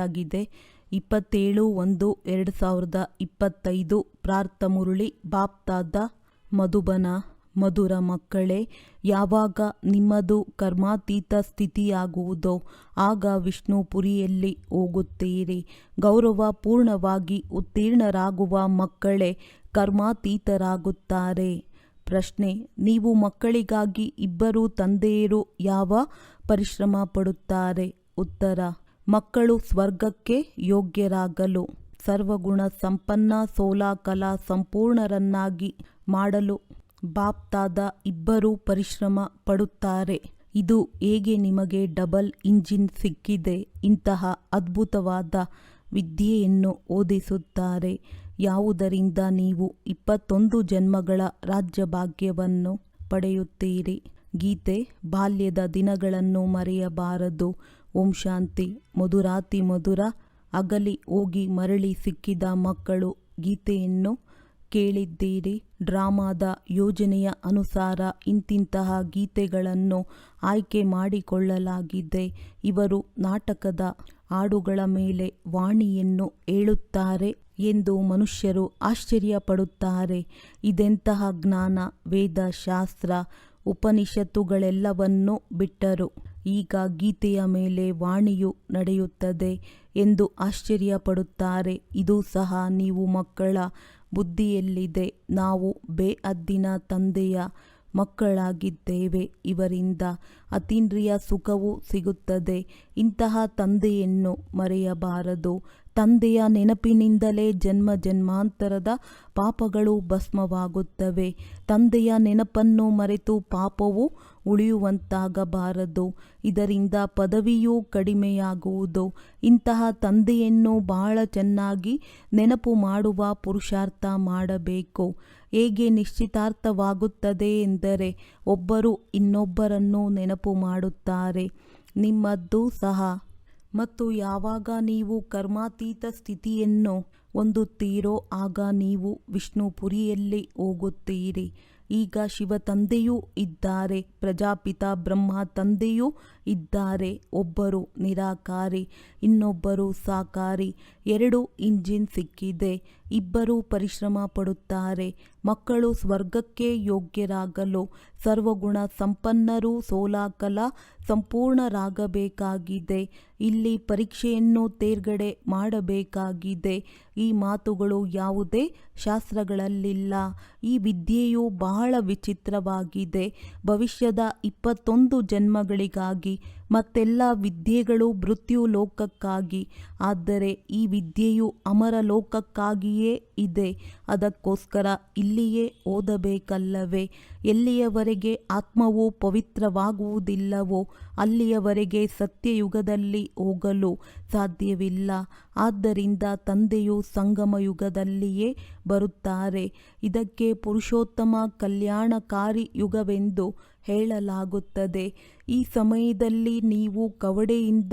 ಮುರುಳಿಯ date ಆಗಿದೆ ಇಪ್ಪತ್ತೇಳು ಒಂದು ಎರಡು ಸಾವಿರದ ಇಪ್ಪತ್ತೈದು ಪ್ರಾರ್ಥ ಮುರುಳಿ, ಬಾಪ್ತಾದ ಮಧುಬನ, ಮಧುರ ಮಕ್ಕಳೇ, ಯಾವಾಗ ನಿಮ್ಮದು ಕರ್ಮಾತೀತ ಸ್ಥಿತಿಯಾಗುವುದೋ ಆಗ ವಿಷ್ಣುಪುರಿಯಲ್ಲಿ ಹೋಗುತ್ತೀರಿ. ಗೌರವ ಪೂರ್ಣವಾಗಿ ಉತ್ತೀರ್ಣರಾಗುವ ಮಕ್ಕಳೇ ಕರ್ಮಾತೀತರಾಗುತ್ತಾರೆ. ಪ್ರಶ್ನೆ, ನೀವು ಮಕ್ಕಳಿಗಾಗಿ ಇಬ್ಬರು ತಂದೆಯರು ಯಾವ ಪರಿಶ್ರಮ ಪಡುತ್ತಾರೆ? ಉತ್ತರ ಮಕ್ಕಳು ಸ್ವರ್ಗಕ್ಕೆ ಯೋಗ್ಯರಾಗಲು, ಸರ್ವಗುಣ ಸಂಪನ್ನ ಸೋಲಾ ಕಲಾ ಸಂಪೂರ್ಣರನ್ನಾಗಿ ಮಾಡಲು ಬಾಪ್ತಾದ ಇಬ್ಬರು ಪರಿಶ್ರಮ ಪಡುತ್ತಾರೆ. ಇದು ಹೇಗೆ ನಿಮಗೆ ಡಬಲ್ ಇಂಜಿನ್ ಸಿಕ್ಕಿದೆ? ಇಂತಹ ಅದ್ಭುತವಾದ ವಿದ್ಯೆಯನ್ನು ಓದಿಸುತ್ತಾರೆ. ಯಾವುದರಿಂದ ನೀವು ಇಪ್ಪತ್ತೊಂದು ಜನ್ಮಗಳ ರಾಜ್ಯಭಾಗ್ಯವನ್ನು ಪಡೆಯುತ್ತೀರಿ? ಗೀತೆ ಬಾಲ್ಯದ ದಿನಗಳನ್ನು ಮರೆಯಬಾರದು. ಓಂ ಶಾಂತಿ, ಮಧುರಾತಿ ಮಧುರ, ಅಗಲಿ ಹೋಗಿ ಮರಳಿ ಸಿಕ್ಕಿದ ಮಕ್ಕಳು ಗೀತೆಯನ್ನು ಕೇಳಿದ್ದೀರಿ. ಡ್ರಾಮಾದ ಯೋಜನೆಯ ಅನುಸಾರ ಇಂತಿಂತಹ ಗೀತೆಗಳನ್ನು ಆಯ್ಕೆ ಮಾಡಿಕೊಳ್ಳಲಾಗಿದೆ. ಇವರು ನಾಟಕದ ಹಾಡುಗಳ ಮೇಲೆ ವಾಣಿಯನ್ನು ಹೇಳುತ್ತಾರೆ ಎಂದು ಮನುಷ್ಯರು ಆಶ್ಚರ್ಯಪಡುತ್ತಾರೆ. ಇದೆಂತಹ ಜ್ಞಾನ, ವೇದ, ಶಾಸ್ತ್ರ, ಉಪನಿಷತ್ತುಗಳೆಲ್ಲವನ್ನೂ ಬಿಟ್ಟರು. ಈಗ ಗೀತೆಯ ಮೇಲೆ ವಾಣಿಯು ನಡೆಯುತ್ತದೆ ಎಂದು ಆಶ್ಚರ್ಯಪಡುತ್ತಾರೆ. ಇದು ಸಹ ನೀವು ಮಕ್ಕಳ ಬುದ್ಧಿಯಲ್ಲಿದೆ. ನಾವು ಬೇಅದ್ದಿನ ತಂದೆಯ ಮಕ್ಕಳಾಗಿದ್ದೇವೆ. ಇವರಿಂದ ಅತೀಂದ್ರಿಯ ಸುಖವೂ ಸಿಗುತ್ತದೆ. ಇಂತಹ ತಂದೆಯನ್ನು ಮರೆಯಬಾರದು. ತಂದೆಯ ನೆನಪಿನಿಂದಲೇ ಜನ್ಮ ಜನ್ಮಾಂತರದ ಪಾಪಗಳು ಭಸ್ಮವಾಗುತ್ತವೆ. ತಂದೆಯ ನೆನಪನ್ನು ಮರೆತು ಪಾಪವು ಉಳಿಯುವಂತಾಗಬಾರದು. ಇದರಿಂದ ಪದವಿಯೂ ಕಡಿಮೆಯಾಗುವುದು. ಇಂತಹ ತಂದೆಯನ್ನು ಬಹಳ ಚೆನ್ನಾಗಿ ನೆನಪು ಮಾಡುವ ಪುರುಷಾರ್ಥ ಮಾಡಬೇಕು. ಹೇಗೆ ನಿಶ್ಚಿತಾರ್ಥವಾಗುತ್ತದೆ ಎಂದರೆ, ಒಬ್ಬರು ಇನ್ನೊಬ್ಬರನ್ನು ನೆನಪು ಮಾಡುತ್ತಾರೆ. ನಿಮ್ಮದ್ದು ಸಹ. ಮತ್ತು ಯಾವಾಗ ನೀವು ಕರ್ಮಾತೀತ ಸ್ಥಿತಿಯನ್ನು ಹೊಂದುತ್ತೀರೋ ಆಗ ನೀವು ವಿಷ್ಣುಪುರಿಯಲ್ಲಿ ಹೋಗುತ್ತೀರಿ. ಈಗ ಶಿವ ತಂದೆಯೂ ಇದ್ದಾರೆ, ಪ್ರಜಾಪಿತ ಬ್ರಹ್ಮ ತಂದೆಯೂ ಇದ್ದಾರೆ, ಒಬ್ಬರು ನಿರಾಕಾರಿ, ಇನ್ನೊಬ್ಬರು ಸಾಕಾರಿ, ಎರಡು ಇಂಜಿನ್ ಸಿಕ್ಕಿದೆ. ಇಬ್ಬರು ಪರಿಶ್ರಮ ಪಡುತ್ತಾರೆ. ಮಕ್ಕಳು ಸ್ವರ್ಗಕ್ಕೆ ಯೋಗ್ಯರಾಗಲು ಸರ್ವಗುಣ ಸಂಪನ್ನರು ಸೋಲಾಕಲ ಸಂಪೂರ್ಣರಾಗಬೇಕಾಗಿದೆ. ಇಲ್ಲಿ ಪರೀಕ್ಷೆಯನ್ನು ತೇರ್ಗಡೆ ಮಾಡಬೇಕಾಗಿದೆ. ಈ ಮಾತುಗಳು ಯಾವುದೇ ಶಾಸ್ತ್ರಗಳಲ್ಲಿಲ್ಲ. ಈ ವಿದ್ಯೆಯು ಬಹಳ ವಿಚಿತ್ರವಾಗಿದೆ. ಭವಿಷ್ಯದ ಇಪ್ಪತ್ತೊಂದು ಜನ್ಮಗಳಿಗಾಗಿ ಮತ್ತೆಲ್ಲ ವಿದ್ಯೆಗಳು ಮೃತ್ಯು ಲೋಕಕ್ಕಾಗಿ. ಆದರೆ ಈ ವಿದ್ಯೆಯು ಅಮರ ಲೋಕಕ್ಕಾಗಿಯೇ ಇದೆ. ಅದಕ್ಕೋಸ್ಕರ ಇಲ್ಲಿಯೇ ಓದಬೇಕಲ್ಲವೇ? ಎಲ್ಲಿಯವರೆಗೆ ಆತ್ಮವು ಪವಿತ್ರವಾಗುವುದಿಲ್ಲವೋ, ಅಲ್ಲಿಯವರೆಗೆ ಸತ್ಯಯುಗದಲ್ಲಿ ಹೋಗಲು ಸಾಧ್ಯವಿಲ್ಲ. ಆದ್ದರಿಂದ ತಂದೆಯು ಸಂಗಮ ಯುಗದಲ್ಲಿಯೇ ಬರುತ್ತಾರೆ. ಇದಕ್ಕೆ ಪುರುಷೋತ್ತಮ ಕಲ್ಯಾಣಕಾರಿ ಯುಗವೆಂದು ಹೇಳಲಾಗುತ್ತದೆ. ಈ ಸಮಯದಲ್ಲಿ ನೀವು ಕವಡೆಯಿಂದ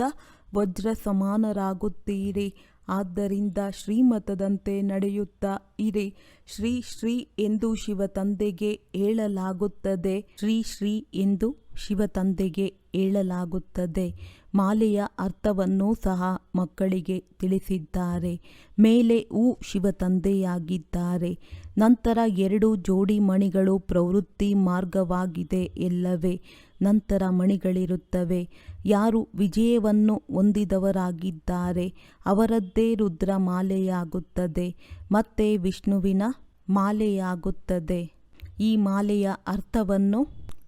ವಜ್ರ ಸಮಾನರಾಗುತ್ತೀರಿ ಆದ್ದರಿಂದ ಶ್ರೀಮತದಂತೆ ನಡೆಯುತ್ತಾ ಇರಿ. ಶ್ರೀ ಶ್ರೀ ಎಂದು ಶಿವ ತಂದೆಗೆ ಹೇಳಲಾಗುತ್ತದೆ. ಶ್ರೀ ಶ್ರೀ ಎಂದು ಶಿವ ತಂದೆಗೆ ಹೇಳಲಾಗುತ್ತದೆ ಮಾಲೆಯ ಅರ್ಥವನ್ನೂ ಸಹ ಮಕ್ಕಳಿಗೆ ತಿಳಿಸಿದ್ದಾರೆ. ಮೇಲೆ ಹೂ ಶಿವ ತಂದೆಯಾಗಿದ್ದಾರೆ ನಂತರ ಎರಡು ಜೋಡಿ ಮಣಿಗಳು ಪ್ರವೃತ್ತಿ ಮಾರ್ಗವಾಗಿದೆ ಎಲ್ಲವೇ. ನಂತರ ಮಣಿಗಳಿರುತ್ತವೆ. ಯಾರು ವಿಜಯವನ್ನು ಹೊಂದಿದವರಾಗಿದ್ದಾರೆ, ಅವರದ್ದೇ ರುದ್ರ ಮಾಲೆಯಾಗುತ್ತದೆ ಮತ್ತೆ ವಿಷ್ಣುವಿನ ಮಾಲೆಯಾಗುತ್ತದೆ. ಈ ಮಾಲೆಯ ಅರ್ಥವನ್ನು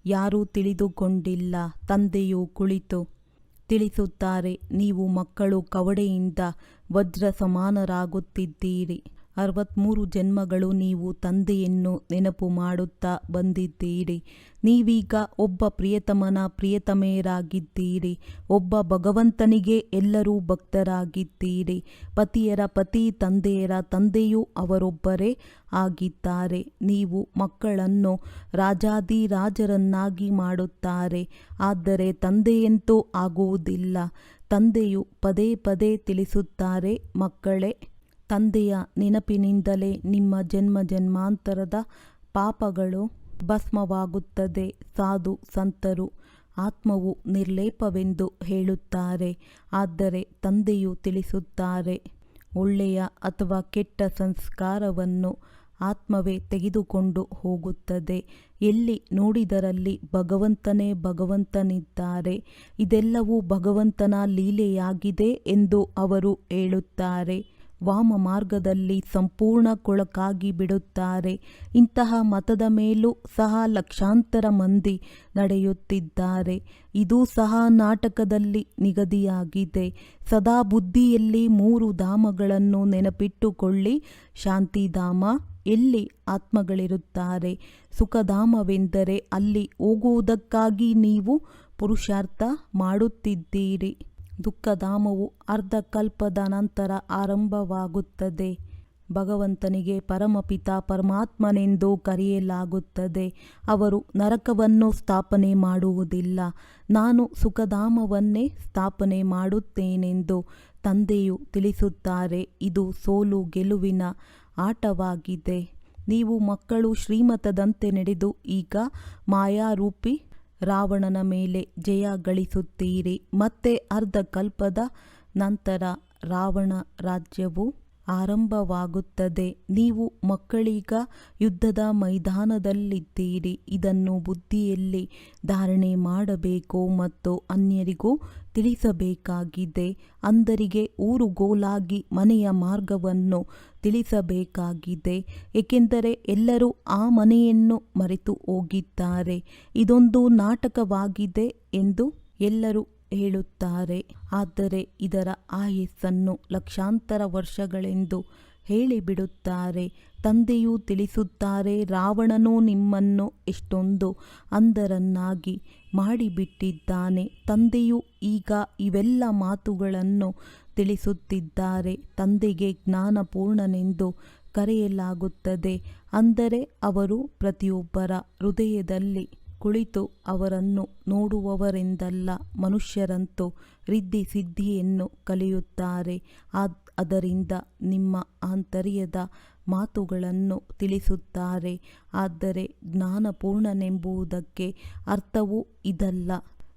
ಯಾರೂ ತಿಳಿದುಕೊಂಡಿಲ್ಲ. ತಂದೆಯು ಕುಳಿತು ತಿಳಿಸುತ್ತಾರೆ ನೀವು ಮಕ್ಕಳು ಕವಡೆಯಿಂದ ವಜ್ರ ಸಮಾನರಾಗುತ್ತಿದ್ದೀರಿ ಅರವತ್ತ್ಮೂರು ಜನ್ಮಗಳು ನೀವು ತಂದೆಯನ್ನು ನೆನಪು ಮಾಡುತ್ತಾ ಬಂದಿದ್ದೀರಿ. ನೀವೀಗ ಒಬ್ಬ ಪ್ರಿಯತಮನ ಪ್ರಿಯತಮೆಯರಾಗಿದ್ದೀರಿ. ಒಬ್ಬ ಭಗವಂತನಿಗೆ ಎಲ್ಲರೂ ಭಕ್ತರಾಗಿದ್ದೀರಿ. ಪತಿಯರ ಪತಿ, ತಂದೆಯರ ತಂದೆಯೂ ಅವರೊಬ್ಬರೇ ಆಗಿದ್ದಾರೆ. ನೀವು ಮಕ್ಕಳನ್ನು ರಾಜಾದಿರಾಜರನ್ನಾಗಿ ಮಾಡುತ್ತಾರೆ. ಆದರೆ ತಂದೆಯಂತೂ ಆಗುವುದಿಲ್ಲ. ತಂದೆಯು ಪದೇ ಪದೇ ತಿಳಿಸುತ್ತಾರೆ, ಮಕ್ಕಳೇ ತಂದೆಯ ನೆನಪಿನಿಂದಲೇ ನಿಮ್ಮ ಜನ್ಮ ಜನ್ಮಾಂತರದ ಪಾಪಗಳು ಭಸ್ಮವಾಗುತ್ತದೆ. ಸಾಧು ಸಂತರು, ಆತ್ಮವು ನಿರ್ಲೇಪವೆಂದು ಹೇಳುತ್ತಾರೆ, ಆದರೆ ತಂದೆಯು ತಿಳಿಸುತ್ತಾರೆ. ಒಳ್ಳೆಯ ಅಥವಾ ಕೆಟ್ಟ ಸಂಸ್ಕಾರವನ್ನು ಆತ್ಮವೇ ತೆಗೆದುಕೊಂಡು ಹೋಗುತ್ತದೆ. ಎಲ್ಲಿ ನೋಡಿದರಲ್ಲಿ ಭಗವಂತನೇ ಭಗವಂತನಿದ್ದಾರೆ, ಇದೆಲ್ಲವೂ ಭಗವಂತನ ಲೀಲೆಯಾಗಿದೆ ಎಂದು ಅವರು ಹೇಳುತ್ತಾರೆ. ವಾಮ ಮಾರ್ಗದಲ್ಲಿ ಸಂಪೂರ್ಣ ಕೊಳಕಾಗಿ ಬಿಡುತ್ತಾರೆ. ಇಂತಹ ಮತದ ಮೇಲೂ ಸಹ ಲಕ್ಷಾಂತರ ಮಂದಿ ನಡೆಯುತ್ತಿದ್ದಾರೆ. ಇದು ಸಹ ನಾಟಕದಲ್ಲಿ ನಿಗದಿಯಾಗಿದೆ. ಸದಾ ಬುದ್ಧಿಯಲ್ಲಿ ಮೂರು ಧಾಮಗಳನ್ನು ನೆನಪಿಟ್ಟುಕೊಳ್ಳಿ. ಶಾಂತಿಧಾಮ, ಎಲ್ಲಿ ಆತ್ಮಗಳಿರುತ್ತಾರೆ? ಸುಖಧಾಮವೆಂದರೆ ಅಲ್ಲಿ ಹೋಗುವುದಕ್ಕಾಗಿ ನೀವು ಪುರುಷಾರ್ಥ ಮಾಡುತ್ತಿದ್ದೀರಿ. ದುಃಖಧಾಮವು ಅರ್ಧ ಕಲ್ಪದ ನಂತರ ಆರಂಭವಾಗುತ್ತದೆ. ಭಗವಂತನಿಗೆ ಪರಮಪಿತ ಪರಮಾತ್ಮನೆಂದು ಕರೆಯಲಾಗುತ್ತದೆ. ಅವರು ನರಕವನ್ನು ಸ್ಥಾಪನೆ ಮಾಡುವುದಿಲ್ಲ. ನಾನು ಸುಖಧಾಮವನ್ನೇ ಸ್ಥಾಪನೆ ಮಾಡುತ್ತೇನೆಂದು ತಂದೆಯು ತಿಳಿಸುತ್ತಾರೆ. ಇದು ಸೋಲು ಗೆಲುವಿನ ಆಟವಾಗಿದೆ. ನೀವು ಮಕ್ಕಳು ಶ್ರೀಮತದಂತೆ ನಡೆದು ಈಗ ಮಾಯಾರೂಪಿ ರಾವಣನ ಮೇಲೆ ಜಯ ಗಳಿಸುತ್ತೀರಿ. ಮತ್ತೆ ಅರ್ಧ ಕಲ್ಪದ ನಂತರ ರಾವಣ ರಾಜ್ಯವು ಆರಂಭವಾಗುತ್ತದೆ. ನೀವು ಮಕ್ಕಳೀಗ ಯುದ್ಧದ ಮೈದಾನದಲ್ಲಿದ್ದೀರಿ. ಇದನ್ನು ಬುದ್ಧಿಯಲ್ಲಿ ಧಾರಣೆ ಮಾಡಬೇಕು ಮತ್ತು ಅನ್ಯರಿಗೂ ತಿಳಿಸಬೇಕಾಗಿದೆ. ಅಂದರಿಗೆ ಊರುಗೋಲಾಗಿ ಮನೆಯ ಮಾರ್ಗವನ್ನು ತಿಳಿಸಬೇಕಾಗಿದೆ. ಏಕೆಂದರೆ ಎಲ್ಲರೂ ಆ ಮನೆಯನ್ನು ಮರೆತು ಹೋಗಿದ್ದಾರೆ. ಇದೊಂದು ನಾಟಕವಾಗಿದೆ ಎಂದು ಎಲ್ಲರೂ ಹೇಳುತ್ತಾರೆ. ಆದರೆ ಇದರ ಆಯಸ್ಸನ್ನು ಲಕ್ಷಾಂತರ ವರ್ಷಗಳೆಂದು ಹೇಳಿಬಿಡುತ್ತಾರೆ. ತಂದೆಯು ತಿಳಿಸುತ್ತಾರೆ, ರಾವಣನು ನಿಮ್ಮನ್ನು ಎಷ್ಟೊಂದು ಅಂಧರನ್ನಾಗಿ ಮಾಡಿಬಿಟ್ಟಿದ್ದಾನೆ. ತಂದೆಯು ಈಗ ಇವೆಲ್ಲ ಮಾತುಗಳನ್ನು ತಿಳಿಸುತ್ತಿದ್ದಾರೆ. ತಂದೆಗೆ ಜ್ಞಾನಪೂರ್ಣನೆಂದು ಕರೆಯಲಾಗುತ್ತದೆ. ಅಂದರೆ ಅವರು ಪ್ರತಿಯೊಬ್ಬರ ಹೃದಯದಲ್ಲಿ ಕುಳಿತು ಅವರನ್ನು ನೋಡುವವರೆಂದಲ್ಲ, ಮನುಷ್ಯರಂತೂ ರಿದ್ಧಿ ಸಿದ್ಧಿಯನ್ನು ಕಲಿಯುತ್ತಾರೆ ಅದರಿಂದ ನಿಮ್ಮ ಆಂತರ್ಯದ ಮಾತುಗಳನ್ನು ತಿಳಿಸುತ್ತಾರೆ. ಆದರೆ ಜ್ಞಾನಪೂರ್ಣನೆಂಬುವುದಕ್ಕೆ ಅರ್ಥವು ಇದಲ್ಲ.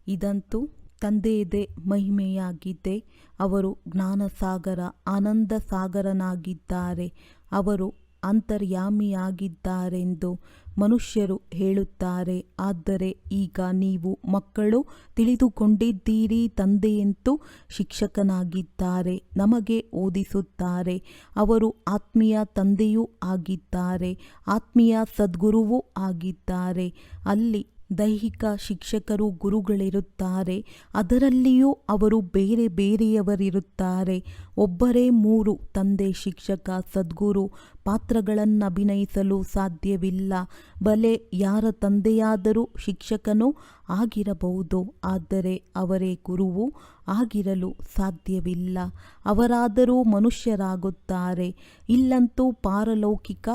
ಇದಂತೂ ತಂದೆಯದೇ ಮಹಿಮೆಯಾಗಿದೆ. ಅವರು ಜ್ಞಾನಸಾಗರ ಆನಂದ ಸಾಗರನಾಗಿದ್ದಾರೆ ಅವರು ಅಂತರ್ಯಾಮಿಯಾಗಿದ್ದಾರೆಂದು ಮನುಷ್ಯರು ಹೇಳುತ್ತಾರೆ. ಆದರೆ ಈಗ ನೀವು ಮಕ್ಕಳು ತಿಳಿದುಕೊಂಡಿದ್ದೀರಿ, ತಂದೆಯಂತೂ ಶಿಕ್ಷಕನಾಗಿದ್ದಾರೆ, ನಮಗೆ ಓದಿಸುತ್ತಾರೆ. ಅವರು ಆತ್ಮೀಯ ತಂದೆಯೂ ಆಗಿದ್ದಾರೆ, ಆತ್ಮೀಯ ಸದ್ಗುರುವೂ ಆಗಿದ್ದಾರೆ. ಅಲ್ಲಿ ದೈಹಿಕ ಶಿಕ್ಷಕರು ಗುರುಗಳಿರುತ್ತಾರೆ. ಅದರಲ್ಲಿಯೂ ಅವರು ಬೇರೆ ಬೇರೆಯವರಿರುತ್ತಾರೆ. ಒಬ್ಬರೇ ಮೂರು ತಂದೆ, ಶಿಕ್ಷಕ, ಸದ್ಗುರು ಪಾತ್ರಗಳನ್ನು ಅಭಿನಯಿಸಲು ಸಾಧ್ಯವಿಲ್ಲ. ಬಲೆ ಯಾರ ತಂದೆಯಾದರೂ ಶಿಕ್ಷಕನೂ ಆಗಿರಬಹುದು. ಆದರೆ ಅವರೇ ಗುರುವು ಆಗಿರಲು ಸಾಧ್ಯವಿಲ್ಲ. ಅವರಾದರೂ ಮನುಷ್ಯರಾಗುತ್ತಾರೆ. ಇಲ್ಲಂತೂ ಪಾರಲೌಕಿಕ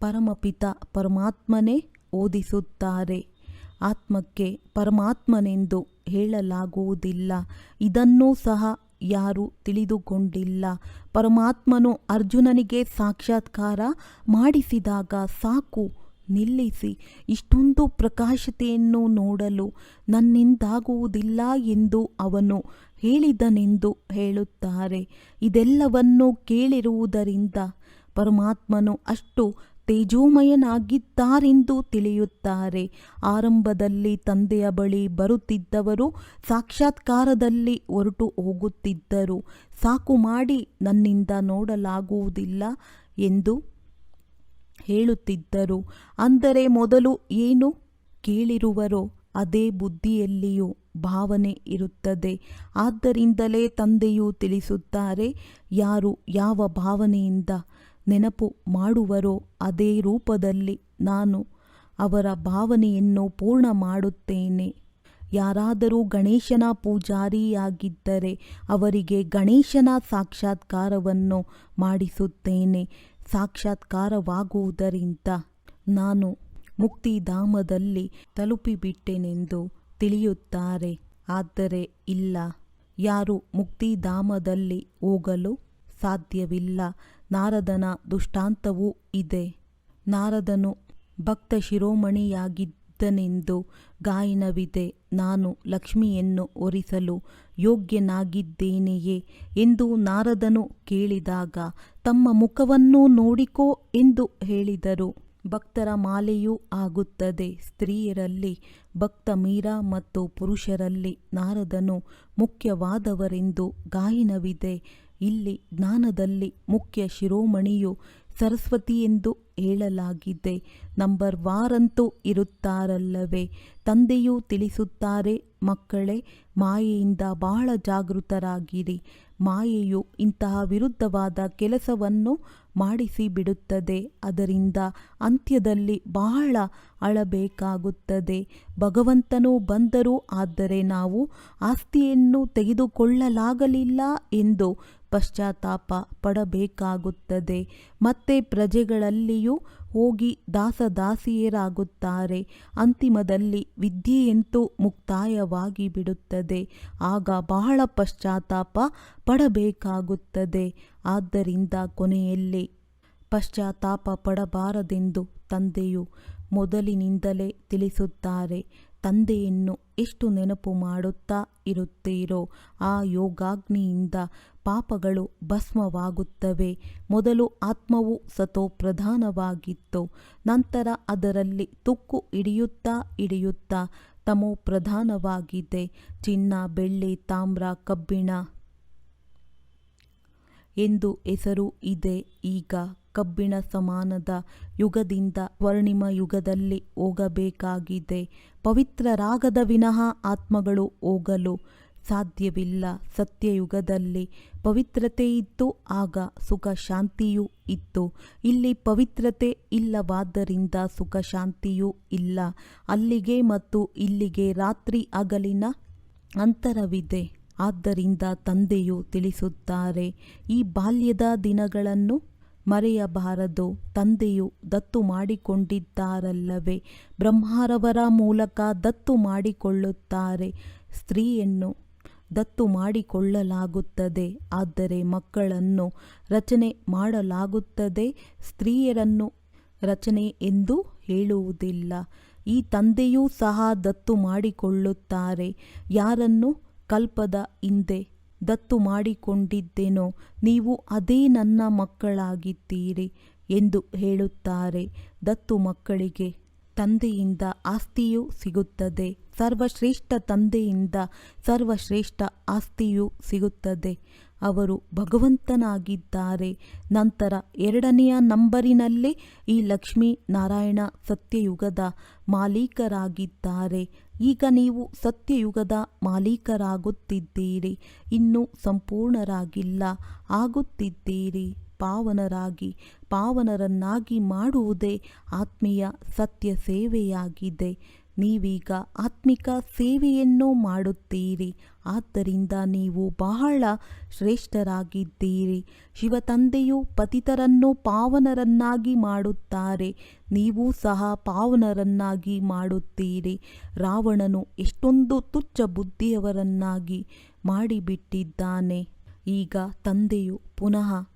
ಪರಮಪಿತ ಪರಮಾತ್ಮನೇ ಓದಿಸುತ್ತಾರೆ. ಆತ್ಮಕ್ಕೆ ಪರಮಾತ್ಮನೆಂದು ಹೇಳಲಾಗುವುದಿಲ್ಲ. ಇದನ್ನೂ ಸಹ ಯಾರು ತಿಳಿದುಕೊಂಡಿಲ್ಲ. ಪರಮಾತ್ಮನು ಅರ್ಜುನನಿಗೆ ಸಾಕ್ಷಾತ್ಕಾರ ಮಾಡಿಸಿದಾಗ ಸಾಕು, ನಿಲ್ಲಿಸಿ. ಇಷ್ಟೊಂದು ಪ್ರಕಾಶತೆಯನ್ನು ನೋಡಲು ನನ್ನಿಂದಾಗುವುದಿಲ್ಲ ಎಂದು ಅವನು ಹೇಳಿದನೆಂದು ಹೇಳುತ್ತಾರೆ. ಇದೆಲ್ಲವನ್ನು ಕೇಳಿರುವುದರಿಂದ ಪರಮಾತ್ಮನು ಅಷ್ಟು ತೇಜೋಮಯನಾಗಿದ್ದಾರೆಂದು ತಿಳಿಯುತ್ತಾರೆ. ಆರಂಭದಲ್ಲಿ ತಂದೆಯ ಬಳಿ ಬರುತ್ತಿದ್ದವರು ಸಾಕ್ಷಾತ್ಕಾರದಲ್ಲಿ ಹೊರಟು ಹೋಗುತ್ತಿದ್ದರು. ಸಾಕು ಮಾಡಿ ನನ್ನಿಂದ ನೋಡಲಾಗುವುದಿಲ್ಲ ಎಂದು ಹೇಳುತ್ತಿದ್ದರು. ಅಂದರೆ ಮೊದಲು ಏನು ಕೇಳಿರುವರೋ ಅದೇ ಬುದ್ಧಿಯಲ್ಲಿಯೂ ಭಾವನೆ ಇರುತ್ತದೆ. ಆದ್ದರಿಂದಲೇ ತಂದೆಯು ತಿಳಿಸುತ್ತಾರೆ, ಯಾರು ಯಾವ ಭಾವನೆಯಿಂದ ನೆನಪು ಮಾಡುವರೋ ಅದೇ ರೂಪದಲ್ಲಿ ನಾನು ಅವರ ಭಾವನೆಯನ್ನು ಪೂರ್ಣ ಮಾಡುತ್ತೇನೆ. ಯಾರಾದರೂ ಗಣೇಶನ ಪೂಜಾರಿಯಾಗಿದ್ದರೆ ಅವರಿಗೆ ಗಣೇಶನ ಸಾಕ್ಷಾತ್ಕಾರವನ್ನು ಮಾಡಿಸುತ್ತೇನೆ. ಸಾಕ್ಷಾತ್ಕಾರವಾಗುವುದರಿಂದ ನಾನು ಮುಕ್ತಿಧಾಮದಲ್ಲಿ ತಲುಪಿಬಿಟ್ಟೆನೆಂದು ತಿಳಿಯುತ್ತಾರೆ. ಆದರೆ ಇಲ್ಲ, ಯಾರು ಮುಕ್ತಿಧಾಮದಲ್ಲಿ ಹೋಗಲು ಸಾಧ್ಯವಿಲ್ಲ. ನಾರದನ ದುಷ್ಟಾಂತವೂ ಇದೆ. ನಾರದನು ಭಕ್ತ ಶಿರೋಮಣಿಯಾಗಿದ್ದನೆಂದು ಗಾಯನವಿದೆ. ನಾನು ಲಕ್ಷ್ಮಿಯನ್ನು ಒರಿಸಲು ಯೋಗ್ಯನಾಗಿದ್ದೇನೆಯೇ ಎಂದು ನಾರದನು ಕೇಳಿದಾಗ, ತಮ್ಮ ಮುಖವನ್ನು ನೋಡಿಕೋ ಎಂದು ಹೇಳಿದರು. ಭಕ್ತರ ಮಾಲೆಯೂ ಆಗುತ್ತದೆ. ಸ್ತ್ರೀಯರಲ್ಲಿ ಭಕ್ತ ಮೀರಾ ಮತ್ತು ಪುರುಷರಲ್ಲಿ ನಾರದನು ಮುಖ್ಯವಾದವರೆಂದು ಗಾಯನವಿದೆ. ಇಲ್ಲಿ ಜ್ಞಾನದಲ್ಲಿ ಮುಖ್ಯ ಶಿರೋಮಣಿಯು ಸರಸ್ವತಿ ಎಂದು ಹೇಳಲಾಗಿದೆ. ನಂಬರ್ ವಾರಂತೂ ಇರುತ್ತಾರಲ್ಲವೇ? ತಂದೆಯು ತಿಳಿಸುತ್ತಾರೆ, ಮಕ್ಕಳೇ, ಮಾಯೆಯಿಂದ ಬಹಳ ಜಾಗೃತರಾಗಿರಿ. ಮಾಯೆಯು ಇಂತಹ ವಿರುದ್ಧವಾದ ಕೆಲಸವನ್ನು ಮಾಡಿಸಿ ಬಿಡುತ್ತದೆ ಅದರಿಂದ ಅಂತ್ಯದಲ್ಲಿ ಬಹಳ ಅಳಬೇಕಾಗುತ್ತದೆ. ಭಗವಂತನು ಬಂದರೂ ಆದರೆ ನಾವು ಆಸ್ತಿಯನ್ನು ತೆಗೆದುಕೊಳ್ಳಲಾಗಲಿಲ್ಲ ಎಂದು ಪಶ್ಚಾತ್ತಾಪ ಪಡಬೇಕಾಗುತ್ತದೆ. ಮತ್ತೆ ಪ್ರಜೆಗಳಲ್ಲಿಯೂ ಹೋಗಿ ದಾಸದಾಸಿಯರಾಗುತ್ತಾರೆ. ಅಂತಿಮದಲ್ಲಿ ವಿದ್ಯೆಯಂತೂ ಮುಕ್ತಾಯವಾಗಿ ಬಿಡುತ್ತದೆ ಆಗ ಬಹಳ ಪಶ್ಚಾತ್ತಾಪ ಪಡಬೇಕಾಗುತ್ತದೆ. ಆದ್ದರಿಂದ ಕೊನೆಯಲ್ಲಿ ಪಶ್ಚಾತ್ತಾಪ ಪಡಬಾರದೆಂದು ತಂದೆಯು ಮೊದಲಿನಿಂದಲೇ ತಿಳಿಸುತ್ತಾರೆ. ತಂದೆಯನ್ನು ಎಷ್ಟು ನೆನಪು ಮಾಡುತ್ತಾ ಇರುತ್ತೀರೋ ಆ ಯೋಗಾಗ್ನಿಯಿಂದ ಪಾಪಗಳು ಭಸ್ಮವಾಗುತ್ತವೆ. ಮೊದಲು ಆತ್ಮವು ಸತೋ ಪ್ರಧಾನವಾಗಿತ್ತು. ನಂತರ ಅದರಲ್ಲಿ ತುಕ್ಕು ಹಿಡಿಯುತ್ತಾ ಹಿಡಿಯುತ್ತಾ ತಮೋ ಪ್ರಧಾನವಾಗಿದೆ. ಚಿನ್ನ, ಬೆಳ್ಳಿ, ತಾಮ್ರ, ಕಬ್ಬಿಣ ಎಂದು ಹೆಸರು ಇದೆ. ಈಗ ಕಬ್ಬಿಣ ಸಮಾನದ ಯುಗದಿಂದ ಸ್ವರ್ಣಿಮ ಯುಗದಲ್ಲಿ ಹೋಗಬೇಕಾಗಿದೆ. ಪವಿತ್ರ ರಾಗದ ವಿನಃ ಆತ್ಮಗಳು ಹೋಗಲು ಸಾಧ್ಯವಿಲ್ಲ. ಸತ್ಯಯುಗದಲ್ಲಿ ಪವಿತ್ರತೆ ಇತ್ತು, ಆಗ ಸುಖ ಶಾಂತಿಯೂ ಇತ್ತು. ಇಲ್ಲಿ ಪವಿತ್ರತೆ ಇಲ್ಲವಾದ್ದರಿಂದ ಸುಖ ಶಾಂತಿಯೂ ಇಲ್ಲ. ಅಲ್ಲಿಗೆ ಮತ್ತು ಇಲ್ಲಿಗೆ ರಾತ್ರಿ ಹಗಲಿನ ಅಂತರವಿದೆ. ಆದ್ದರಿಂದ ತಂದೆಯು ತಿಳಿಸುತ್ತಾರೆ, ಈ ಬಾಲ್ಯದ ದಿನಗಳನ್ನು ಮರೆಯಬಾರದು, ತಂದೆಯು ದತ್ತು ಮಾಡಿಕೊಂಡಿದ್ದಾರಲ್ಲವೇ? ಬ್ರಹ್ಮಾರವರ ಮೂಲಕ ದತ್ತು ಮಾಡಿಕೊಳ್ಳುತ್ತಾರೆ, ಸ್ತ್ರೀಯನ್ನು ದತ್ತು ಮಾಡಿಕೊಳ್ಳಲಾಗುತ್ತದೆ, ಆದರೆ ಮಕ್ಕಳನ್ನು ರಚನೆ ಮಾಡಲಾಗುತ್ತದೆ, ಸ್ತ್ರೀಯರನ್ನು ರಚನೆ ಎಂದು ಹೇಳುವುದಿಲ್ಲ. ಈ ತಂದೆಯೂ ಸಹ ದತ್ತು ಮಾಡಿಕೊಳ್ಳುತ್ತಾರೆ, ಯಾರನ್ನು ಕಲ್ಪದ ಹಿಂದೆ ದತ್ತು ಮಾಡಿಕೊಂಡಿದ್ದೇನೋ, ನೀವು ಅದೇ ನನ್ನ ಮಕ್ಕಳಾಗಿದ್ದೀರಿ ಎಂದು ಹೇಳುತ್ತಾರೆ. ದತ್ತು ಮಕ್ಕಳಿಗೆ ತಂದೆಯಿಂದ ಆಸ್ತಿಯೂ ಸಿಗುತ್ತದೆ. ಸರ್ವಶ್ರೇಷ್ಠ ತಂದೆಯಿಂದ ಸರ್ವಶ್ರೇಷ್ಠ ಆಸ್ತಿಯೂ ಸಿಗುತ್ತದೆ. ಅವರು ಭಗವಂತನಾಗಿದ್ದಾರೆ. ನಂತರ ಎರಡನೆಯ ನಂಬರಿನಲ್ಲಿ ಈ ಲಕ್ಷ್ಮೀ ನಾರಾಯಣ ಸತ್ಯಯುಗದ ಮಾಲೀಕರಾಗಿದ್ದಾರೆ. ಈಗ ನೀವು ಸತ್ಯಯುಗದ ಮಾಲೀಕರಾಗುತ್ತಿದ್ದೀರಿ. ಇನ್ನೂ ಸಂಪೂರ್ಣರಾಗಿಲ್ಲ. ಆಗುತ್ತಿದ್ದೀರಿ. ಪಾವನರಾಗಿ ಪಾವನರನ್ನಾಗಿ ಮಾಡುವುದೇ ಆತ್ಮೀಯ ಸತ್ಯ ಸೇವೆಯಾಗಿದೆ. ನೀವೀಗ ಆತ್ಮಿಕ ಸೇವೆಯನ್ನು ಮಾಡುತ್ತೀರಿ. ಆದ್ದರಿಂದ ನೀವು ಬಹಳ ಶ್ರೇಷ್ಠರಾಗಿದ್ದೀರಿ. ಶಿವತಂದೆಯು ಪತಿತರನ್ನು ಪಾವನರನ್ನಾಗಿ ಮಾಡುತ್ತಾರೆ. ನೀವು ಸಹ ಪಾವನರನ್ನಾಗಿ ಮಾಡುತ್ತೀರಿ. ರಾವಣನು ಎಷ್ಟೊಂದು ತುಚ್ಛ ಬುದ್ಧಿಯವರನ್ನಾಗಿ ಮಾಡಿಬಿಟ್ಟಿದ್ದಾನೆ. ಈಗ ತಂದೆಯು ಪುನಃ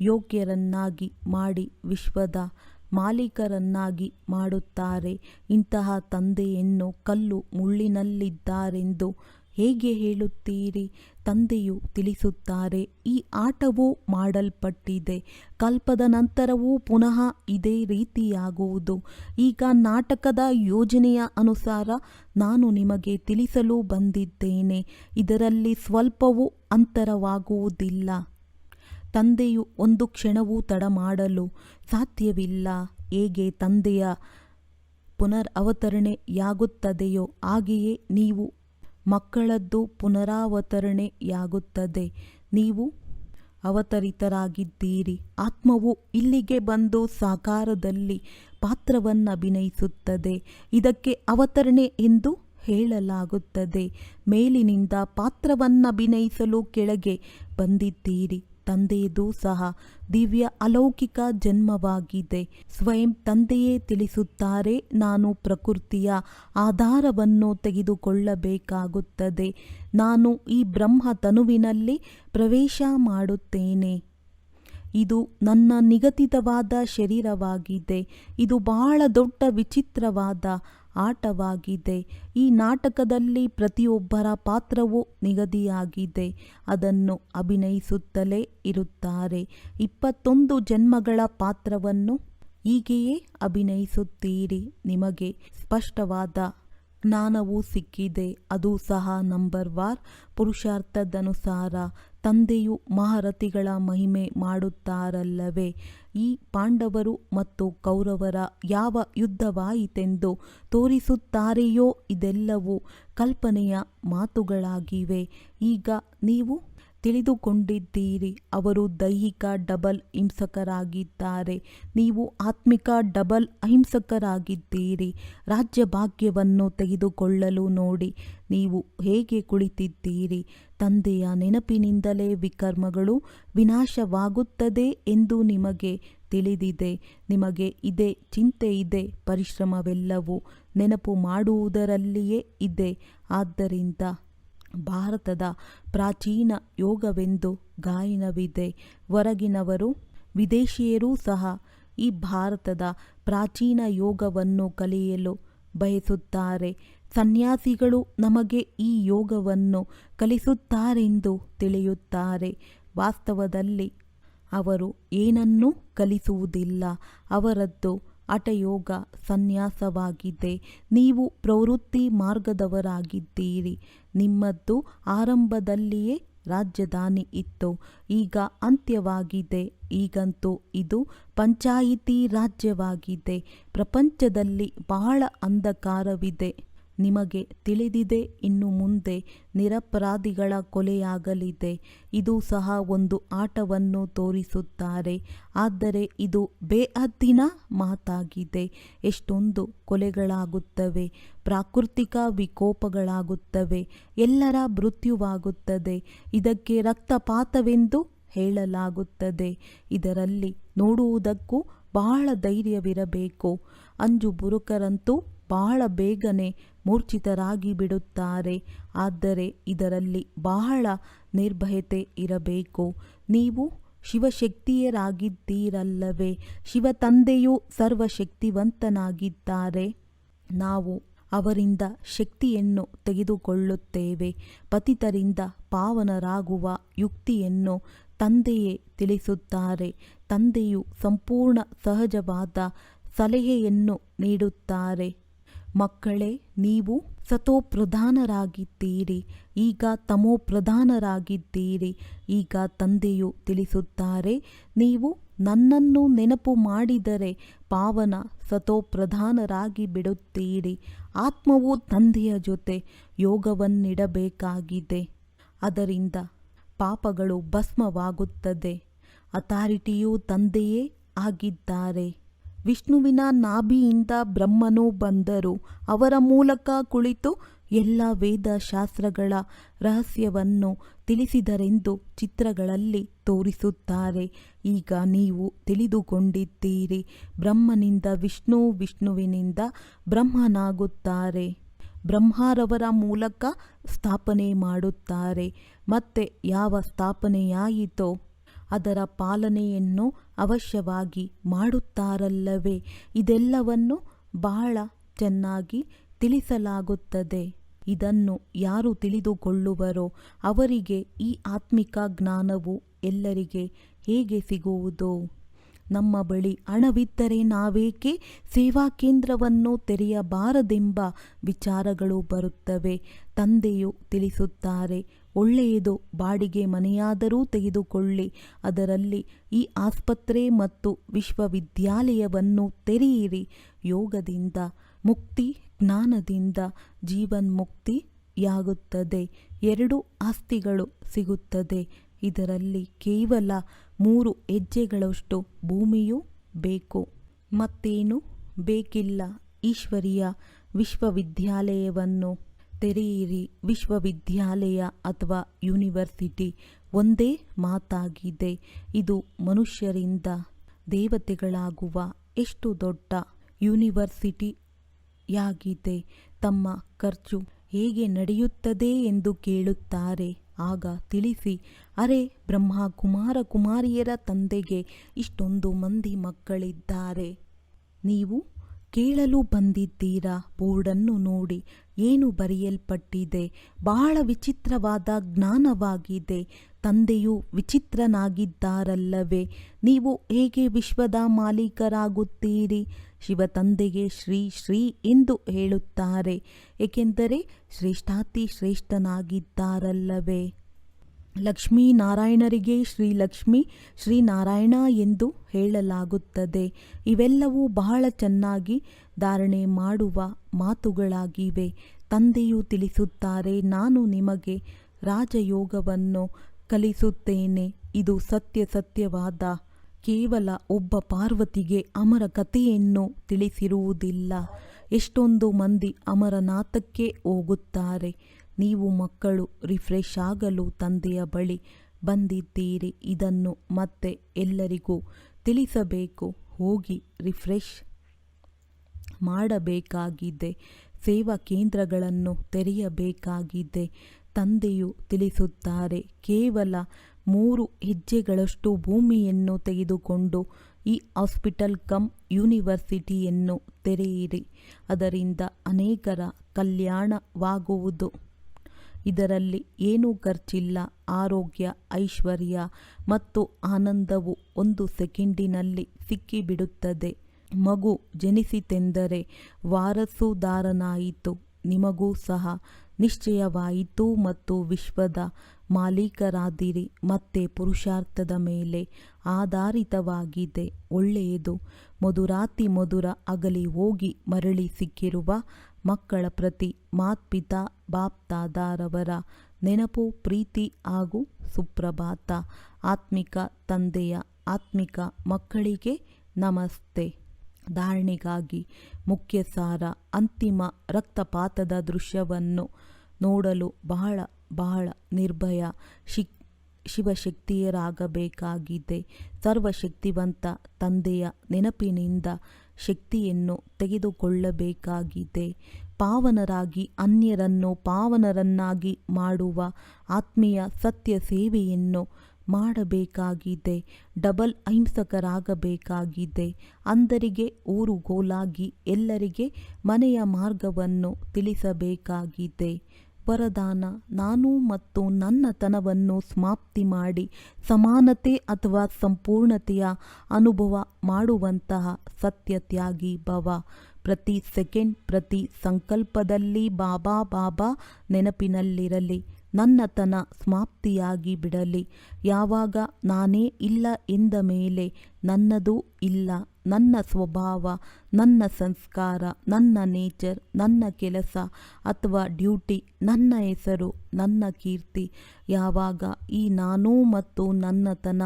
ಯೋಗ್ಯರನ್ನಾಗಿ ಮಾಡಿ ವಿಶ್ವದ ಮಾಲೀಕರನ್ನಾಗಿ ಮಾಡುತ್ತಾರೆ. ಇಂತಹ ತಂದೆಯನ್ನು ಕಲ್ಲು ಮುಳ್ಳಿನಲ್ಲಿದ್ದಾರೆಂದು ಹೇಗೆ ಹೇಳುತ್ತೀರಿ? ತಂದೆಯು ತಿಳಿಸುತ್ತಾರೆ, ಈ ಆಟವು ಮಾಡಲ್ಪಟ್ಟಿದೆ, ಕಲ್ಪದ ನಂತರವೂ ಪುನಃ ಇದೇ ರೀತಿಯಾಗುವುದು. ಈಗ ನಾಟಕದ ಯೋಜನೆಯ ಅನುಸಾರ ನಾನು ನಿಮಗೆ ತಿಳಿಸಲು ಬಂದಿದ್ದೇನೆ, ಇದರಲ್ಲಿ ಸ್ವಲ್ಪವೂ ಅಂತರವಾಗುವುದಿಲ್ಲ. ತಂದೆಯು ಒಂದು ಕ್ಷಣವೂ ತಡ ಮಾಡಲು ಸಾಧ್ಯವಿಲ್ಲ. ಹೇಗೆ ತಂದೆಯ ಪುನರ್ ಅವತರಣೆಯಾಗುತ್ತದೆಯೋ ಹಾಗೆಯೇ ನೀವು ಮಕ್ಕಳದ್ದು ಪುನರಾವತರಣೆಯಾಗುತ್ತದೆ. ನೀವು ಅವತರಿತರಾಗಿದ್ದೀರಿ. ಆತ್ಮವು ಇಲ್ಲಿಗೆ ಬಂದು ಸಾಕಾರದಲ್ಲಿ ಪಾತ್ರವನ್ನು ಅಭಿನಯಿಸುತ್ತದೆ. ಇದಕ್ಕೆ ಅವತರಣೆ ಎಂದು ಹೇಳಲಾಗುತ್ತದೆ. ಮೇಲಿನಿಂದ ಪಾತ್ರವನ್ನು ಅಭಿನಯಿಸಲು ಕೆಳಗೆ ಬಂದಿದ್ದೀರಿ. ತಂದೆಯದು ಸಹ ದಿವ್ಯ ಅಲೌಕಿಕ ಜನ್ಮವಾಗಿದೆ. ಸ್ವಯಂ ತಂದೆಯೇ ತಿಳಿಸುತ್ತಾರೆ, ನಾನು ಪ್ರಕೃತಿಯ ಆಧಾರವನ್ನು ತೆಗೆದುಕೊಳ್ಳಬೇಕಾಗುತ್ತದೆ. ನಾನು ಈ ಬ್ರಹ್ಮ ತನುವಿನಲ್ಲಿ ಪ್ರವೇಶ ಮಾಡುತ್ತೇನೆ. ಇದು ನನ್ನ ನಿಗದಿತವಾದ ಶರೀರವಾಗಿದೆ. ಇದು ಬಹಳ ದೊಡ್ಡ ವಿಚಿತ್ರವಾದ ಆಟವಾಗಿದೆ. ಈ ನಾಟಕದಲ್ಲಿ ಪ್ರತಿಯೊಬ್ಬರ ಪಾತ್ರವೂ ನಿಗದಿಯಾಗಿದೆ. ಅದನ್ನು ಅಭಿನಯಿಸುತ್ತಲೇ ಇರುತ್ತಾರೆ. ಇಪ್ಪತ್ತೊಂದು ಜನ್ಮಗಳ ಪಾತ್ರವನ್ನು ಹೀಗೆಯೇ ಅಭಿನಯಿಸುತ್ತೀರಿ. ನಿಮಗೆ ಸ್ಪಷ್ಟವಾದ ಜ್ಞಾನವೂ ಸಿಕ್ಕಿದೆ. ಅದು ಸಹ ನಂಬರ್ ವಾರ್. ಪುರುಷಾರ್ಥದನುಸಾರ ತಂದೆಯು ಮಹಾರಥಿಗಳ ಮಹಿಮೆ ಮಾಡುತ್ತಾರಲ್ಲವೇ? ಈ ಪಾಂಡವರು ಮತ್ತು ಕೌರವರ ಯಾವ ಯುದ್ಧವಾಯಿತೆಂದು ತೋರಿಸುತ್ತಾರೆಯೋ ಇದೆಲ್ಲವೂ ಕಲ್ಪನೆಯ ಮಾತುಗಳಾಗಿವೆ. ಈಗ ನೀವು ತಿಳಿದುಕೊಂಡಿದ್ದೀರಿ. ಅವರು ದೈಹಿಕ ಡಬಲ್ ಹಿಂಸಕರಾಗಿದ್ದಾರೆ. ನೀವು ಆತ್ಮಿಕ ಡಬಲ್ ಅಹಿಂಸಕರಾಗಿದ್ದೀರಿ. ರಾಜ್ಯ ಭಾಗ್ಯವನ್ನು ತೆಗೆದುಕೊಳ್ಳಲು ನೋಡಿ. ನೀವು ಹೇಗೆ ಕುಳಿತಿದ್ದೀರಿ? ತಂದೆಯ ನೆನಪಿನಿಂದಲೇ ವಿಕರ್ಮಗಳು ವಿನಾಶವಾಗುತ್ತದೆ ಎಂದು ನಿಮಗೆ ತಿಳಿದಿದೆ. ನಿಮಗೆ ಇದೆ ಚಿಂತೆ ಇದೆ, ಪರಿಶ್ರಮವೆಲ್ಲವೂ ನೆನಪು ಮಾಡುವುದರಲ್ಲಿಯೇ ಇದೆ. ಆದ್ದರಿಂದ ಭಾರತದ ಪ್ರಾಚೀನ ಯೋಗವೆಂದು ಗಾಯನವಿದೆ. ಹೊರಗಿನವರು, ವಿದೇಶಿಯರೂ ಸಹ ಈ ಭಾರತದ ಪ್ರಾಚೀನ ಯೋಗವನ್ನು ಕಲಿಯಲು ಬಯಸುತ್ತಾರೆ. ಸನ್ಯಾಸಿಗಳು ನಮಗೆ ಈ ಯೋಗವನ್ನು ಕಲಿಸುತ್ತಾರೆಂದು ತಿಳಿಯುತ್ತಾರೆ. ವಾಸ್ತವದಲ್ಲಿ ಅವರು ಏನನ್ನೂ ಕಲಿಸುವುದಿಲ್ಲ, ಅವರದ್ದು ಹಠಯೋಗ ಸನ್ಯಾಸವಾಗಿದೆ ನೀವು ಪ್ರವೃತ್ತಿ ಮಾರ್ಗದವರಾಗಿದ್ದೀರಿ. ನಿಮ್ಮದ್ದು ಆರಂಭದಲ್ಲಿಯೇ ರಾಜಧಾನಿ ಇತ್ತು. ಈಗ ಅಂತ್ಯವಾಗಿದೆ. ಈಗಂತೂ ಇದು ಪಂಚಾಯಿತಿ ರಾಜ್ಯವಾಗಿದೆ. ಪ್ರಪಂಚದಲ್ಲಿ ಬಹಳ ಅಂಧಕಾರವಿದೆ. ನಿಮಗೆ ತಿಳಿದಿದೆ, ಇನ್ನು ಮುಂದೆ ನಿರಪರಾಧಿಗಳ ಕೊಲೆಯಾಗಲಿದೆ. ಇದು ಸಹ ಒಂದು ಆಟವನ್ನು ತೋರಿಸುತ್ತಾರೆ. ಆದರೆ ಇದು ಬೇಅದ್ದಿನ ಮಾತಾಗಿದೆ. ಎಷ್ಟೊಂದು ಕೊಲೆಗಳಾಗುತ್ತವೆ, ಪ್ರಾಕೃತಿಕ ವಿಕೋಪಗಳಾಗುತ್ತವೆ, ಎಲ್ಲರ ಮೃತ್ಯುವಾಗುತ್ತದೆ. ಇದಕ್ಕೆ ರಕ್ತಪಾತವೆಂದು ಹೇಳಲಾಗುತ್ತದೆ. ಇದರಲ್ಲಿ ನೋಡುವುದಕ್ಕೂ ಬಹಳ ಧೈರ್ಯವಿರಬೇಕು. ಅಂಜು ಬುರುಕರಂತೂ ಬಹಳ ಬೇಗನೆ ಮೂರ್ಛಿತರಾಗಿ ಬಿಡುತ್ತಾರೆ ಆದರೆ ಇದರಲ್ಲಿ ಬಹಳ ನಿರ್ಭಯತೆ ಇರಬೇಕು. ನೀವು ಶಿವಶಕ್ತಿಯರಾಗಿದ್ದೀರಲ್ಲವೇ? ಶಿವ ತಂದೆಯು ಸರ್ವಶಕ್ತಿವಂತನಾಗಿದ್ದಾರೆ. ನಾವು ಅವರಿಂದ ಶಕ್ತಿಯನ್ನು ತೆಗೆದುಕೊಳ್ಳುತ್ತೇವೆ. ಪತಿತರಿಂದ ಪಾವನರಾಗುವ ಯುಕ್ತಿಯನ್ನು ತಂದೆಯೇ ತಿಳಿಸುತ್ತಾರೆ. ತಂದೆಯು ಸಂಪೂರ್ಣ ಸಹಜವಾದ ಸಲಹೆಯನ್ನು ನೀಡುತ್ತಾರೆ. ಮಕ್ಕಳೇ, ನೀವು ಸತೋಪ್ರಧಾನರಾಗಿದ್ದೀರಿ. ಈಗ ತಮೋಪ್ರಧಾನರಾಗಿದ್ದೀರಿ. ಈಗ ತಂದೆಯು ತಿಳಿಸುತ್ತಾರೆ, ನೀವು ನನ್ನನ್ನು ನೆನಪು ಮಾಡಿದರೆ ಪಾವನ ಸತೋಪ್ರಧಾನರಾಗಿ ಬಿಡುತ್ತೀರಿ. ಆತ್ಮವು ತಂದೆಯ ಜೊತೆ ಯೋಗವನ್ನಿಡಬೇಕಾಗಿದೆ. ಅದರಿಂದ ಪಾಪಗಳು ಭಸ್ಮವಾಗುತ್ತದೆ. ಅಥಾರಿಟಿಯು ತಂದೆಯೇ ಆಗಿದ್ದಾರೆ. ವಿಷ್ಣುವಿನ ನಾಭಿಯಿಂದ ಬ್ರಹ್ಮನು ಬಂದರು. ಅವರ ಮೂಲಕ ಕುಳಿತು ಎಲ್ಲ ವೇದ ಶಾಸ್ತ್ರಗಳ ರಹಸ್ಯವನ್ನು ತಿಳಿಸಿದರೆಂದು ಚಿತ್ರಗಳಲ್ಲಿ ತೋರಿಸುತ್ತಾರೆ. ಈಗ ನೀವು ತಿಳಿದುಕೊಂಡಿದ್ದೀರಿ. ಬ್ರಹ್ಮನಿಂದ ವಿಷ್ಣು ವಿಷ್ಣುವಿನಿಂದ ಬ್ರಹ್ಮನಾಗುತ್ತಾರೆ. ಬ್ರಹ್ಮರವರ ಮೂಲಕ ಸ್ಥಾಪನೆ ಮಾಡುತ್ತಾರೆ. ಮತ್ತೆ ಯಾವ ಸ್ಥಾಪನೆಯಾಯಿತೋ ಅದರ ಪಾಲನೆಯನ್ನು ಅವಶ್ಯವಾಗಿ ಮಾಡುತ್ತಾರಲ್ಲವೇ? ಇದೆಲ್ಲವನ್ನು ಬಹಳ ಚೆನ್ನಾಗಿ ತಿಳಿಸಲಾಗುತ್ತದೆ. ಇದನ್ನು ಯಾರು ತಿಳಿದುಕೊಳ್ಳುವರೋ ಅವರಿಗೆ ಈ ಆತ್ಮಿಕ ಜ್ಞಾನವು ಎಲ್ಲರಿಗೆ ಹೇಗೆ ಸಿಗುವುದು? ನಮ್ಮ ಬಳಿ ಹಣವಿದ್ದರೆ ನಾವೇಕೆ ಸೇವಾ ಕೇಂದ್ರವನ್ನು ತೆರೆಯಬಾರದೆಂಬ ವಿಚಾರಗಳು ಬರುತ್ತವೆ, ತಂದೆಯು ತಿಳಿಸುತ್ತಾರೆ. ಒಳ್ಳೆಯದು. ಬಾಡಿಗೆ ಮನೆಯಾದರೂ ತೆಗೆದುಕೊಳ್ಳಿ. ಅದರಲ್ಲಿ ಈ ಆಸ್ಪತ್ರೆ ಮತ್ತು ವಿಶ್ವವಿದ್ಯಾಲಯವನ್ನು ತೆರೆಯಿರಿ. ಯೋಗದಿಂದ ಮುಕ್ತಿ, ಜ್ಞಾನದಿಂದ ಜೀವನ್ಮುಕ್ತಿಯಾಗುತ್ತದೆ ಎರಡು ಆಸ್ತಿಗಳು ಸಿಗುತ್ತದೆ. ಇದರಲ್ಲಿ ಕೇವಲ ಮೂರು ಹೆಜ್ಜೆಗಳಷ್ಟು ಭೂಮಿಯೂ ಬೇಕು. ಮತ್ತೇನು ಬೇಕಿಲ್ಲ. ಈಶ್ವರಿಯ ವಿಶ್ವವಿದ್ಯಾಲಯವನ್ನು ತೆರೆಯಿರಿ. ವಿಶ್ವವಿದ್ಯಾಲಯ ಅಥವಾ ಯೂನಿವರ್ಸಿಟಿ ಒಂದೇ ಮಾತಾಗಿದೆ. ಇದು ಮನುಷ್ಯರಿಂದ ದೇವತೆಗಳಾಗುವ ಎಷ್ಟು ದೊಡ್ಡ ಯೂನಿವರ್ಸಿಟಿಯಾಗಿದೆ. ತಮ್ಮ ಖರ್ಚು ಹೇಗೆ ನಡೆಯುತ್ತದೆ ಎಂದು ಕೇಳುತ್ತಾರೆ. ಆಗ ತಿಳಿಸಿ, ಅರೆ ಬ್ರಹ್ಮ ಕುಮಾರ ಕುಮಾರಿಯರ ತಂದೆಗೆ ಇಷ್ಟೊಂದು ಮಂದಿ ಮಕ್ಕಳಿದ್ದಾರೆ. ನೀವು ಕೇಳಲು ಬಂದಿದ್ದೀರಾ? ಬೋರ್ಡನ್ನು ನೋಡಿ. ಏನು ಬರೆಯಲ್ಪಟ್ಟಿದೆ? ಬಹಳ ವಿಚಿತ್ರವಾದ ಜ್ಞಾನವಾಗಿದೆ. ತಂದೆಯು ವಿಚಿತ್ರನಾಗಿದ್ದಾರಲ್ಲವೇ? ನೀವು ಹೇಗೆ ವಿಶ್ವದ ಮಾಲೀಕರಾಗುತ್ತೀರಿ? ಶಿವ ತಂದೆಗೆ ಶ್ರೀ ಶ್ರೀ ಎಂದು ಹೇಳುತ್ತಾರೆ. ಏಕೆಂದರೆ ಶ್ರೇಷ್ಠಾತಿ ಶ್ರೇಷ್ಠನಾಗಿದ್ದಾರಲ್ಲವೇ? ಲಕ್ಷ್ಮೀನಾರಾಯಣರಿಗೆ ಶ್ರೀ ನಾರಾಯಣ ಎಂದು ಹೇಳಲಾಗುತ್ತದೆ. ಇವೆಲ್ಲವೂ ಬಹಳ ಚೆನ್ನಾಗಿ ಧಾರಣೆ ಮಾಡುವ ಮಾತುಗಳಾಗಿವೆ. ತಂದೆಯು ತಿಳಿಸುತ್ತಾರೆ, ನಾನು ನಿಮಗೆ ರಾಜಯೋಗವನ್ನು ಕಲಿಸುತ್ತೇನೆ. ಇದು ಸತ್ಯ ಸತ್ಯವಾದ ಕೇವಲ ಒಬ್ಬ ಪಾರ್ವತಿಗೆ ಅಮರ ಕಥೆಯನ್ನು ತಿಳಿಸಿರುವುದಿಲ್ಲ. ಎಷ್ಟೊಂದು ಮಂದಿ ಅಮರನಾಥಕ್ಕೆ ಹೋಗುತ್ತಾರೆ. ನೀವು ಮಕ್ಕಳು ರಿಫ್ರೆಶ್ ಆಗಲು ತಂದೆಯ ಬಳಿ ಬಂದಿದ್ದೀರಿ. ಇದನ್ನು ಮತ್ತೆ ಎಲ್ಲರಿಗೂ ತಿಳಿಸಬೇಕು. ಹೋಗಿ ರಿಫ್ರೆಶ್ ಮಾಡಬೇಕಾಗಿದೆ. ಸೇವಾ ಕೇಂದ್ರಗಳನ್ನು ತೆರೆಯಬೇಕಾಗಿದೆ. ತಂದೆಯು ತಿಳಿಸುತ್ತಾರೆ, ಕೇವಲ ಮೂರು ಹೆಜ್ಜೆಗಳಷ್ಟು ಭೂಮಿಯನ್ನು ತೆಗೆದುಕೊಂಡು ಈ ಹಾಸ್ಪಿಟಲ್ ಕಮ್ ಯೂನಿವರ್ಸಿಟಿಯನ್ನು ತೆರೆಯಿರಿ. ಅದರಿಂದ ಅನೇಕರ ಕಲ್ಯಾಣವಾಗುವುದು. ಇದರಲ್ಲಿ ಏನೂ ಖರ್ಚಿಲ್ಲ, ಆರೋಗ್ಯ, ಐಶ್ವರ್ಯ ಮತ್ತು ಆನಂದವು ಒಂದು ಸೆಕೆಂಡಿನಲ್ಲಿ ಸಿಕ್ಕಿಬಿಡುತ್ತದೆ. ಮಗು ಜನಿಸಿತೆಂದರೆ ವಾರಸುದಾರನಾಯಿತು, ನಿಮಗೂ ಸಹ ನಿಶ್ಚಯವಾಯಿತು ಮತ್ತು ವಿಶ್ವದ ಮಾಲೀಕರಾದಿರಿ, ಮತ್ತೆ ಪುರುಷಾರ್ಥದ ಮೇಲೆ ಆಧಾರಿತವಾಗಿದೆ. ಒಳ್ಳೆಯದು, ಮಧುರಾತಿ ಮಧುರ ಅಗಲಿ ಹೋಗಿ ಮರಳಿ ಸಿಕ್ಕಿರುವ ಮಕ್ಕಳ ಪ್ರತಿ ಮಾತ್ಪಿತಾ, ಬಾಪ್ತಾದಾರವರ ನೆನಪು, ಪ್ರೀತಿ ಹಾಗೂ ಸುಪ್ರಭಾತ. ಆತ್ಮಿಕ ತಂದೆಯ ಆತ್ಮಿಕ ಮಕ್ಕಳಿಗೆ ನಮಸ್ತೆ. ಧಾರಣೆಗಾಗಿ ಮುಖ್ಯ ಸಾರ ಅಂತಿಮ ರಕ್ತಪಾತದ ದೃಶ್ಯವನ್ನು ನೋಡಲು ಬಹಳ ಬಹಳ ನಿರ್ಭಯ ಶಿಕ್ ಶಿವಶಕ್ತಿಯರಾಗಬೇಕಾಗಿದೆ. ಸರ್ವಶಕ್ತಿವಂತ ತಂದೆಯ ನೆನಪಿನಿಂದ ಶಕ್ತಿಯನ್ನು ತೆಗೆದುಕೊಳ್ಳಬೇಕಾಗಿದೆ. ಪಾವನರಾಗಿ ಅನ್ಯರನ್ನು ಪಾವನರನ್ನಾಗಿ ಮಾಡುವ ಆತ್ಮೀಯ ಸತ್ಯ ಸೇವೆಯನ್ನು ಮಾಡಬೇಕಾಗಿದೆ. ಡಬಲ್ ಅಹಿಂಸಕರಾಗಬೇಕಾಗಿದೆ. ಅಂದರಿಗೆ ಊರುಗೋಲಾಗಿ ಎಲ್ಲರಿಗೆ ಮನೆಯ ಮಾರ್ಗವನ್ನು ತಿಳಿಸಬೇಕಾಗಿದೆ. ವರದಾನ ನಾನು ಮತ್ತು ನನ್ನತನವನ್ನು ಸಮಾಪ್ತಿ ಮಾಡಿ ಸಮಾನತೆ ಅಥವಾ ಸಂಪೂರ್ಣತೆಯ ಅನುಭವ ಮಾಡುವಂತಹ ಸತ್ಯತ್ಯಾಗಿ ಭವ. ಪ್ರತಿ ಸೆಕೆಂಡ್, ಪ್ರತಿ ಸಂಕಲ್ಪದಲ್ಲಿ ಬಾಬಾ ಬಾಬಾ ನೆನಪಿನಲ್ಲಿರಲಿ. ನನ್ನತನ ಸಮಾಪ್ತಿಯಾಗಿ ಬಿಡಲಿ. ಯಾವಾಗ ನಾನೇ ಇಲ್ಲ ಎಂದ ಮೇಲೆ ನನ್ನದು ಇಲ್ಲ. ನನ್ನ ಸ್ವಭಾವ, ನನ್ನ ಸಂಸ್ಕಾರ, ನನ್ನ ನೇಚರ್, ನನ್ನ ಕೆಲಸ ಅಥವಾ ಡ್ಯೂಟಿ, ನನ್ನ ಹೆಸರು, ನನ್ನ ಕೀರ್ತಿ ಯಾವಾಗ ಈ ನಾನು ಮತ್ತು ನನ್ನತನ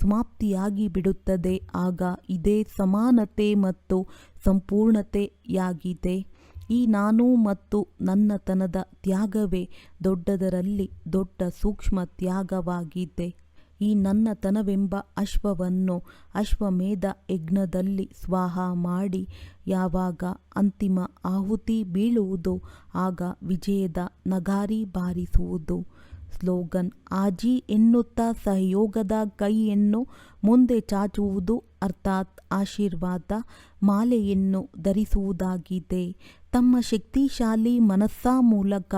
ಸಮಾಪ್ತಿಯಾಗಿ ಬಿಡುತ್ತದೆ, ಆಗ ಇದೇ ಸಮಾನತೆ ಮತ್ತು ಸಂಪೂರ್ಣತೆಯಾಗಿದೆ. ಈ ನಾನು ಮತ್ತು ನನ್ನತನದ ತ್ಯಾಗವೇ ದೊಡ್ಡದರಲ್ಲಿ ದೊಡ್ಡ ಸೂಕ್ಷ್ಮ ತ್ಯಾಗವಾಗಿದೆ. ಈ ನನ್ನತನವೆಂಬ ಅಶ್ವವನ್ನು ಅಶ್ವಮೇಧ ಯಜ್ಞದಲ್ಲಿ ಸ್ವಾಹ ಮಾಡಿ ಯಾವಾಗ ಅಂತಿಮ ಆಹುತಿ ಬೀಳುವುದು, ಆಗ ವಿಜಯದ ನಗಾರಿ ಬಾರಿಸುವುದು. ಸ್ಲೋಗನ್, ಆಜಿ ಎನ್ನುತ್ತಾ ಸಹಯೋಗದ ಕೈಯನ್ನು ಮುಂದೆ ಚಾಚುವುದು ಅರ್ಥಾತ್ ಆಶೀರ್ವಾದ ಮಾಲೆಯನ್ನು ಧರಿಸುವುದಾಗಿದೆ. ತಮ್ಮ ಶಕ್ತಿಶಾಲಿ ಮನಸ್ಸಾ ಮೂಲಕ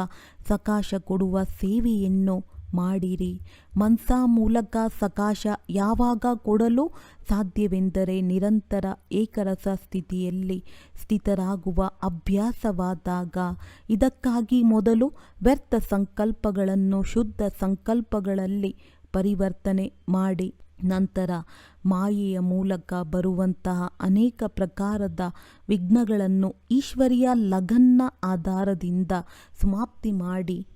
ಸಕಾಶ ಕೊಡುವ ಸೇವೆಯನ್ನು ಮಾಡಿರಿ. ಮನ್ಸಾ ಮೂಲಕ ಸಕಾಶ ಯಾವಾಗ ಕೊಡಲು ಸಾಧ್ಯವೆಂದರೆ ನಿರಂತರ ಏಕರಸ ಸ್ಥಿತಿಯಲ್ಲಿ ಸ್ಥಿತರಾಗುವ ಅಭ್ಯಾಸವಾದಾಗ ಇದಕ್ಕಾಗಿ ಮೊದಲು ವ್ಯರ್ಥ ಸಂಕಲ್ಪಗಳನ್ನು ಶುದ್ಧ ಸಂಕಲ್ಪಗಳಲ್ಲಿ ಪರಿವರ್ತನೆ ಮಾಡಿ. ನಂತರ ಮಾಯೆಯ ಮೂಲಕ ಬರುವಂತಹ ಅನೇಕ ಪ್ರಕಾರದ ವಿಘ್ನಗಳನ್ನು ಈಶ್ವರಿಯ ಲಗನ್ನ ಆಧಾರದಿಂದ ಸಮಾಪ್ತಿ ಮಾಡಿ.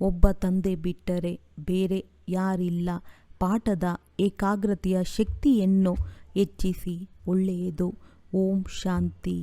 ಒಬ್ಬ ತಂದೆ ಬಿಟ್ಟರೆ ಬೇರೆ ಯಾರಿಲ್ಲ. ಪಾಠದ ಏಕಾಗ್ರತೆಯ ಶಕ್ತಿಯನ್ನು ಹೆಚ್ಚಿಸಿ ಒಳ್ಳೆಯದು. ಓಂ ಶಾಂತಿ.